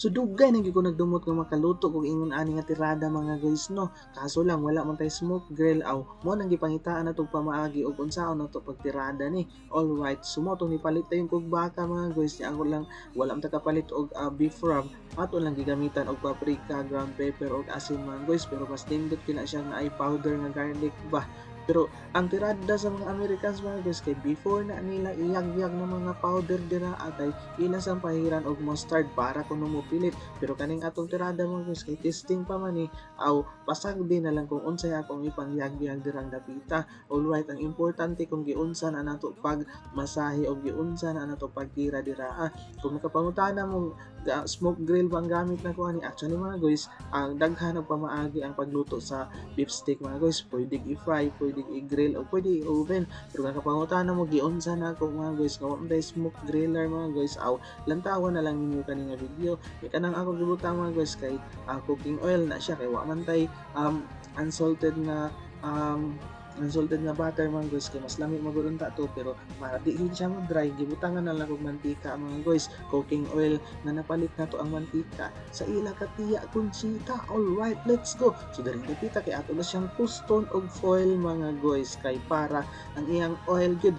So dugay na gyud ko nagdumot nga makaluto kog ingon ani nga tirada mga guys no. Kaso lang wala man tay smoke grill aw mo nang gipangitaan na tog pamaagi og unsaon na to pagtirada ni. Alright, sumo tong nipalit tayon kog baka mga guys. Nya ako lang wala man ta kapalit og ah, beef rub. Ato lang gigamitan og paprika, ground pepper og asin mga guys pero mas nindot kina siya nga ay powder nga garlic ba. Pero ang tirada sa mga Americans mga guys kay before na nila iyag-yag ng mga powder dira atay ilas ang pahiran og mustard para kuno mo pilit pero kaning atong tirada mga guys kay testing pa man ni aw pasag din na lang kung unsay akong ipangyag-yag dirang dapita. Alright ang importante kung giunsa na nato pag masahe o giunsa na nato pagtira dira ah, kung makapangutana mo ga- smoke grill bang gamit na ko ani actually mga guys ang daghan og pamaagi ang pagluto sa beef steak mga guys. Pwede i-fry pwede i-grill o pwede i-oven. Pero kung kapangutana mo giunsa na ako mga guys. Nga wala smoke griller mga guys. Aw lantawan na lang ninyo kaning nga video kay kanang ako gibutang mga guys kay ah, cooking oil na siya. Kay wa man tay um, unsalted na um, unsalted na butter mga guys kay mas lami magudon ta to pero para di yun siya mo dry gibutangan na lang og mantika mga guys cooking oil na napalit na to ang mantika. Sa ila katiya kunsita alright let's go. So diri dapita kay ato na siyang puston og foil mga guys kay para. Ang iyang oil gud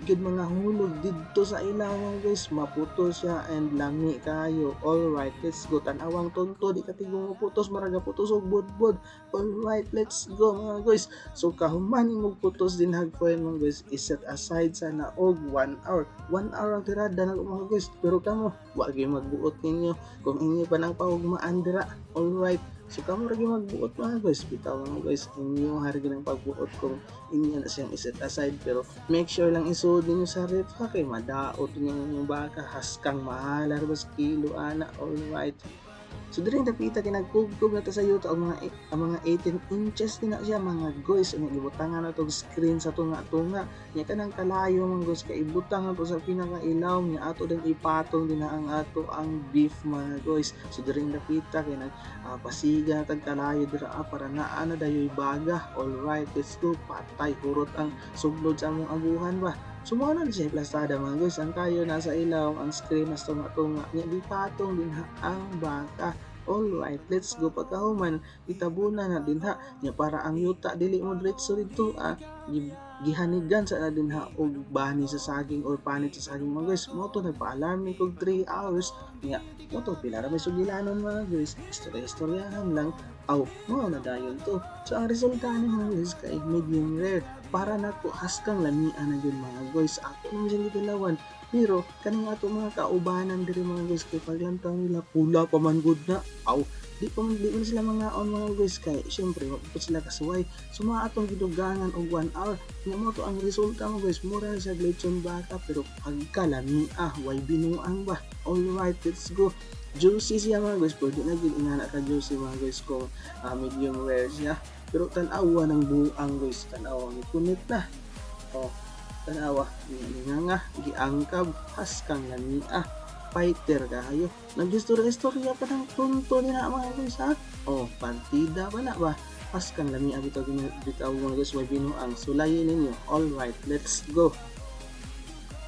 di mga hulog didto sa ilaw mga guys. Maputo siya and lami kayo. Alright let's go. Tan-awang tonto di ka tigong putos maraga putos og budbud. Alright let's go mga guys. So kahuman imong putos din hag foil mga guys iset aside sana og 1 hour. 1 hour ang tirada na mga guys. Pero kamo wa gyud magbuot ninyo. Kung inyo pa nang paugmaan dira. Alright So kamo ra gyud magbuot mga guys. Bitaw mga guys. Inyo harga ng pagbuot kung inyo na siyang iset aside. Pero make sure lang isuod ninyo sa ref ha kay madaot niyo yung baka. Haskang mahalar. Bas kilo ana alright So diri dapita kinagkugkog na ta sa yuta ang mga ang mga 18 inches din na siya mga guys. Ang ibutangan na tong screen sa tunga tunga. Nya kanang kalayo mga guys kay ibutangan to sa pinakailaw nya ato din ipatong din ang ato ang beef mga guys. So diri dapita kay nag ah, pasiga tag kalayo dira. Ah, para naa na dayoy baga. Alright let's go. Patay hurot ang sublod sa among abuhan ba Sumana na siya plastada mga guys. Ang kayo nasa ilaw, ang screen na tunga-tunga. Nya di patong din ha ang baka. Alright, let's go pagkahuman. Itabuna na din ha. Nya para ang yuta dili mo diretso dito ah. Gi- gihanigan sa na din ha og bani sa saging or panit sa saging mga guys. Mo to nagpa-alarm kog 3 hours. Nya mo to pila ra sugilanon mga guys. Istorya-istoryahan lang. Aw, mo na dayon to. So ang resulta mga guys kay medium rare para nako haskang lamian na yun mga guys. Ako naman sila galawan pero kaning ato mga kaubanan diri mga guys kay paglantaw nila pula pa man good na. Aw di pa man di man sila mga on mga guys kay syempre wa sila kasuway. So mga atong gidugangan og 1 hour nga mo to ang resulta mga guys. Mura siya lechon baka pero pagkalami ah way binuang ba alright let's go. Juicy siya mga guys. Pwede na gid ingana ka juicy mga guys kung ah, medium rare siya. Pero tanawa ng buang guys. Tanawa ni kunit na. Oh tanawa. Nga nga. Giangkab haskang lamia fighter kayo nagistorya-istorya pa ng tunto ni na mga guys ha? Oh partida pa na ba? Haskang lamia bitaw bitaw mga guys may binuang sulayin ninyo. Alright let's go